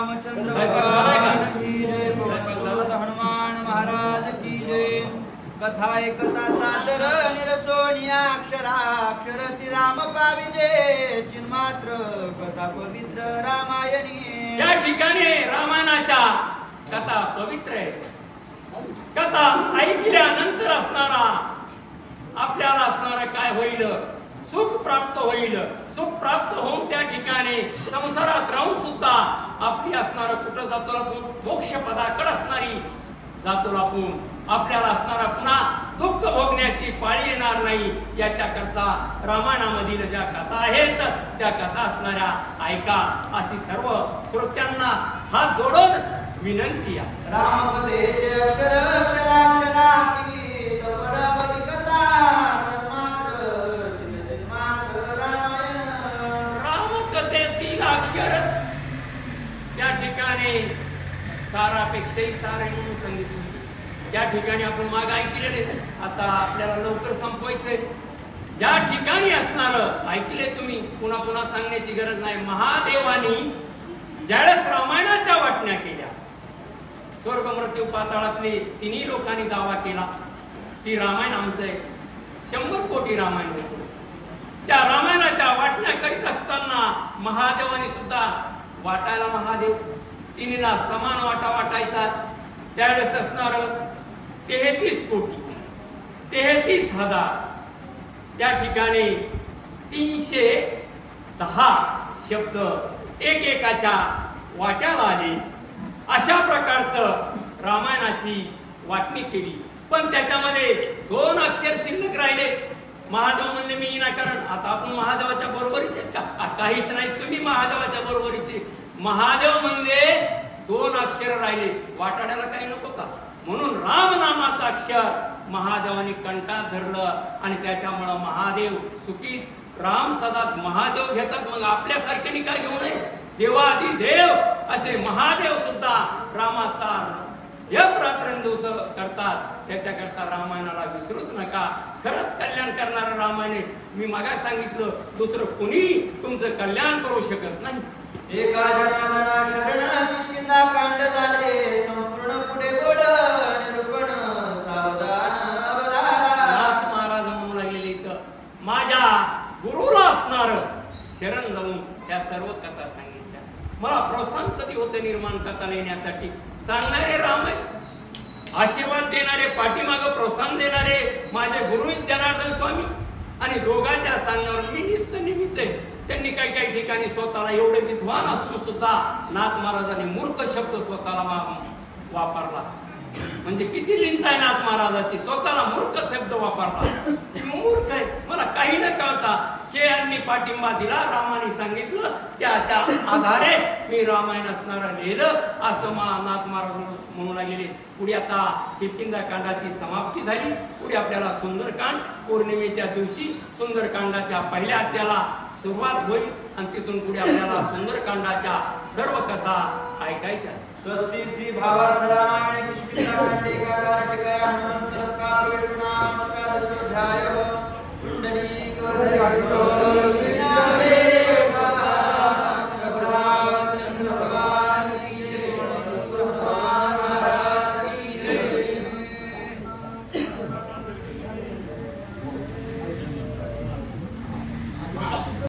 रामचंद्र? भगवान की जय। हनुमान महाराज की जय। कथा ऐकता सादर निरसोनिया अक्षराक्षर श्रीराम पाविजे चिन्मात्र कथा पवित्र रामायणी। या ठिकाणी रामायणाच्या कथा पवित्र आहे कथा ऐकल्यानंतर असणारा आपल्याला असणारा काय होईल? सुख प्राप्त होईल. सुख प्राप्त होऊन त्या ठिकाणी संसारात राहून सुद्धा आपली असणारा कुठं जातो आपण? मोक्ष पदाकड असणारी जातो आपण. आपल्याला असणारा पुन्हा दुःख भोगण्याची पाळी येणार नाही. याच्याकरता रामायणामधील ज्या कथा आहेत त्या कथा असणाऱ्या ऐका. अशी सर्व श्रोत्यांना हात जोडून विनंती आहे रामपदेचे अक्षर अक्षराक्षराती परमली कथा सन्मात्र चिन्मात्र रामायण रामकथेतील अक्षर त्या ठिकाणी सारापेक्षाही सार आहे म्हणून सांगितलं. त्या ठिकाणी आपण माग ऐकलेले आता आपल्याला लवकर संपवायचंय. ज्या ठिकाणी असणार ऐकले तुम्ही पुन्हा पुन्हा सांगण्याची गरज नाही. महादेवानी ज्यावेळेस रामायणाच्या वाटण्या केल्या स्वर्ग मृत्यू पाताळातले तिन्ही लोकांनी दावा केला की रामायण आमचं आहे. शंभर कोटी रामायण होतं. त्या रामायणाच्या वाटण्या करीत असताना महादेवाने सुद्धा वाटायला महादेव. तिन्हीला समान वाटा वाटायचा. त्यावेळेस असणार तेहतीस कोटी तेहतीस हजार. त्या ठिकाणी तीनशे दहा शब्द एक एकाच्या वाट्याला आले. अशा प्रकारचं रामायणाची वाटणी केली. पण त्याच्यामध्ये दोन अक्षर शिल्लक राहिले. महादेव म्हणले मी कारण आता आपण महादेवाच्या बरोबरीचे काहीच नाही. तुम्ही महादेवाच्या बरोबरीचे महादेव म्हणले दोन अक्षर राहिले. वाटाड्याला काही नको का? म्हणून राम नामाचं अक्षर महादेवाने कंठात धरलं आणि त्याच्यामुळं महादेव सुखीत. राम सदा महादेव घेतात मग आपल्यासारख्याने काय घेऊ नये. देवादी देव असे महादेव सुद्धा रामाचा जप रात्रंदिवस करतात. त्याच्याकरता रामायणाला विसरूच नका. खरंच कल्याण करणारं रामायण आहे. मी मागा सांगितलं दुसरं कुणी तुमचं कल्याण करू शकत नाही. एका जनाला शरण कांड झाले. संपूर्ण पुढे गोड निरूपण सावधान महाराज म्हणू लागलेले इथं माझ्या गुरुला असणार शरण जाऊन त्या सर्व कथा सांगितल्या. मला प्रोत्साहन कधी होते निर्माण कथा लिहिण्यासाठी? सांगणारे राम आशीर्वाद देणारे पाठीमाग प्रोत्साहन देणारे माझे गुरु जनार्दन स्वामी. आणि दोघांच्या सांगण्यावर मी निस्त निमित्त आहे. त्यांनी काही काही ठिकाणी स्वतःला एवढे विद्वान असून सुद्धा नाथ महाराजांनी मूर्ख शब्द स्वतःला वापरला. म्हणजे किती लिंत आहे नाथ महाराजाची? स्वतःला मूर्ख शब्द वापरला. मूर्ख आहे. मला काही न कळता खेळांनी पाठिंबा दिला रामाने सांगितलं त्याच्या आधारे मी रामायण असणार लिहिलं असं नाथ महाराज म्हणू लागलेले. पुढे आता किस्किंदा कांडाची समाप्ती झाली. पुढे आपल्याला सुंदरकांड पौर्णिमेच्या दिवशी सुंदरकांडाच्या पहिल्या अध्याला सुरुवात होईल. आणि तिथून पुढे आपल्याला सुंदरकांडाच्या सर्व कथा ऐकायच्या स्वस्ती श्री भावार्थ रामायण